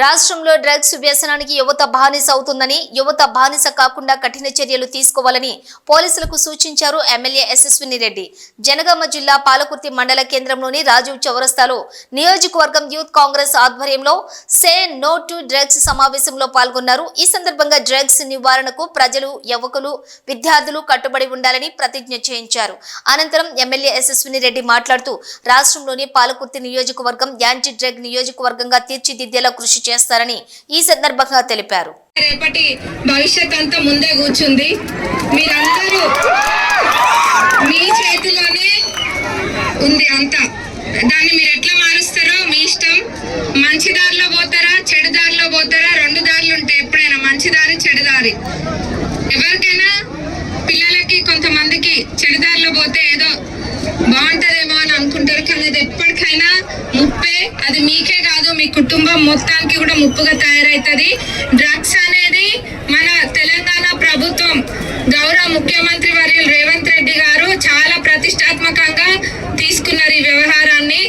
రాష్ట్రంలో డ్రగ్స్ వ్యసనానికి యువత బానిస అవుతుందని యువత బానిస కాకుండా కఠిన చర్యలు తీసుకోవాలని పోలీసులకు సూచించారు ఎమ్మెల్యే యశస్విని రెడ్డి. జనగామ జిల్లా పాలకుర్తి మండల కేంద్రంలోని రాజీవ్ చౌరస్తాలో నియోజకవర్గం యూత్ కాంగ్రెస్ ఆధ్వర్యంలో సే నో టు డ్రగ్స్ సమావేశంలో పాల్గొన్నారు. ఈ సందర్భంగా డ్రగ్స్ నివారణకు ప్రజలు యువకులు విద్యార్థులు కట్టుబడి ఉండాలని ప్రతిజ్ఞ చేయించారు. అనంతరం ఎమ్మెల్యే యశస్విని రెడ్డి మాట్లాడుతూ రాష్ట్రంలోని పాలకుర్తి నియోజకవర్గం యాంటీ డ్రగ్ నియోజకవర్గంగా తీర్చిదిద్దేలా కృషి చేస్తారని ఈ సందర్భంగా తెలిపారు. రేపటి భవిష్యత్ అంతా ముందే కూర్చుంది. మీరందరూ మీ చేతిలోనే ఉంది అంతా. దాన్ని మీరు ఎట్లా మారుస్తారో మీ ఇష్టం. మంచి దారిలో పోతారా చెడు దారిలో పోతారా? రెండు దారులు ఉంటాయి ఎప్పుడైనా మంచి దారి చెడు దారి. ఎవరికైనా పిల్లలకి కొంతమందికి చెడు దారిలో పోతే ఏదో బాగుంటుంది అని అనుకుంటారు కానీ అది ఎప్పటికైనా ముప్పే అది మీకే కాదు మీ కుటుంబం మొత్తానికి కూడా ముప్పుగా తయారవుతుంది డ్రగ్స్ అనేది మన తెలంగాణ ప్రభుత్వం గౌరవ ముఖ్యమంత్రి వర్యులు రేవంత్ రెడ్డి గారు చాలా ప్రతిష్టాత్మకంగా తీసుకున్నారు ఈ వ్యవహారాన్ని.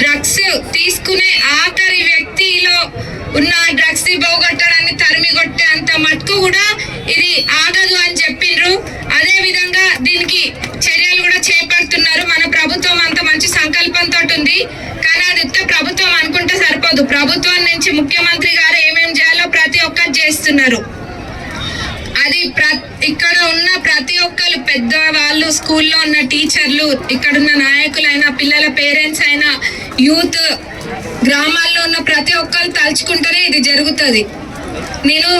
డ్రగ్స్ తీసుకునే ఆఖరి వ్యక్తిలో ఉన్న డ్రగ్స్ని పోగొట్టడాన్ని తరిమి కొట్టే అంత మటుకు కూడా ఇది ఆగదు అని చెప్పిండ్రు అదే విధంగా దీనికి చర్యలు కూడా చేపడుతున్నారు మన ప్రభుత్వం అంత మంచి సంకల్పంతో ఉంది కానీ అది ఉత్త ప్రభుత్వం అనుకుంటే సరిపోదు నుంచి ముఖ్యమంత్రి గారు ఏమేమి చేయాలో ప్రతి ఒక్కరు చేస్తున్నారు. అది ప్ర ఇక్కడ ఉన్న ప్రతి ఒక్కరు పెద్ద వాళ్ళు స్కూల్లో ఉన్న టీచర్లు ఇక్కడ ఉన్న నాయకులైనా పిల్లల పేరెంట్స్ అయినా యూత్ గ్రామాల్లో ఉన్న ప్రతి ఒక్కరు తలుచుకుంటేనే ఇది జరుగుతుంది. నేను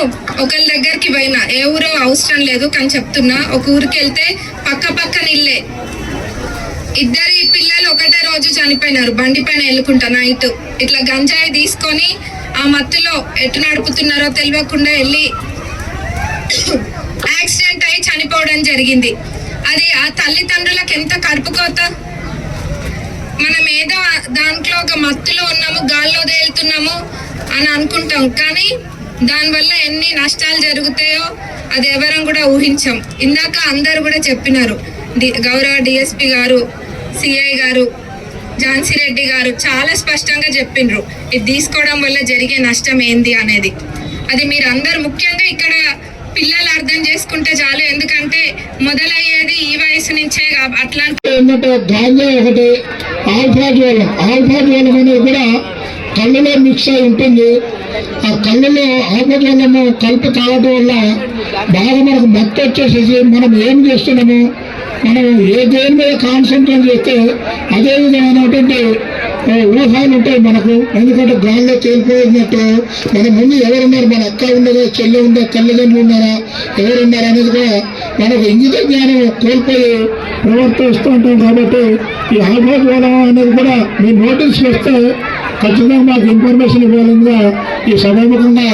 ఒకరి దగ్గరికి పోయినా ఏ ఊరో అవసరం లేదు కానీ చెప్తున్నా ఒక ఊరికి వెళ్తే పక్క ఒకటే రోజు చనిపోయినారు. బండి పైన వెళ్ళుకుంటా నైట్. ఇట్లా గంజాయి తీసుకొని ఆ మత్తులో ఎటు నడుపుతున్నారో తెలియకుండా వెళ్ళి యాక్సిడెంట్ అయి చనిపోవడం జరిగింది. అది ఆ తల్లిదండ్రులకు ఎంత కడుపుకోత మనం ఏదో దాంట్లో ఒక మత్తులో ఉన్నాము గాల్లో తేలుతున్నాము అని అనుకుంటాం. కానీ దానివల్ల ఎన్ని నష్టాలు జరుగుతాయో అది ఎవరం కూడా ఊహించాం. ఇందాక అందరు కూడా చెప్పినారు. డి- గౌరవ డిఎస్పి గారు సిఐ గారు ఝాన్సీ రెడ్డి గారు చాలా స్పష్టంగా చెప్పిండ్రు ఇది తీసుకోవడం వల్ల జరిగే నష్టం ఏంది అనేది. అది మీరందరూ ముఖ్యంగా ఇక్కడ పిల్లలు అర్థం చేసుకుంటే చాలు ఎందుకంటే మొదలయ్యేది ఈ వయసు నుంచే అట్లా అట్లాంటి గాంజా ఒకటి ఆల్ఫా జ్వలం అనేది కూడా మిక్స్ అయి ఉంటుంది. ఆ కళ్ళలో ఆల్ఫా కలుపు కలిపి తాగటం వల్ల బాగా మనకు మత్తు వచ్చేసేసి మనం ఏం చేస్తున్నాము? మనం ఏ దేని మీద కాన్సన్ట్రేట్ చేస్తే అదే విధమైనటువంటి ఊహాలు ఉంటాయి మనకు. ఎందుకంటే గాల్లో తేలిపోయినట్టు మన ముందు ఎవరున్నారు? మన అక్క ఉండదా చెల్లి ఉందా? తల్లిదండ్రులు ఉన్నారా? ఎవరున్నారు అనేది కూడా మనకు ఇంగిత జ్ఞానం కోల్పోయి ప్రవర్తిస్తూ ఉంటాం కాబట్టి ఈ ఆహ్వానం అనేది కూడా మీ నోటీస్ వస్తే ఖచ్చితంగా మాకు ఇన్ఫర్మేషన్ ఇవ్వాలని ఈ సభాముఖంగా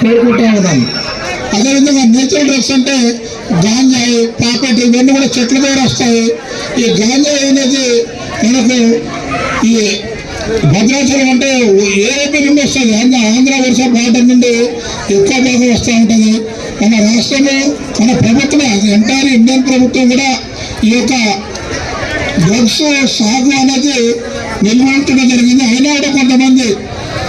కోరుకుంటా ఉన్నాను. అదేవిధంగా నేచురల్ డ్రగ్స్ అంటే గాంజాయి పాకెట్ ఇవన్నీ కూడా చెట్ల ద్వారా వస్తాయి. ఈ గాంజాయి అనేది మనకు ఈ భద్రాచలం అంటే ఏపీ నుండి వస్తుంది? ఆంధ్ర ఆంధ్ర వర్ష బార్డర్ నుండి ఎక్కువ భాగం వస్తూ ఉంటుంది. మన రాష్ట్రము మన ప్రభుత్వం ఎంటైర్ ఇండియన్ ప్రభుత్వం కూడా ఈ యొక్క డ్రగ్స్ సాగు అనేది నిర్వహించడం జరిగింది. అయినా కూడా కొంతమంది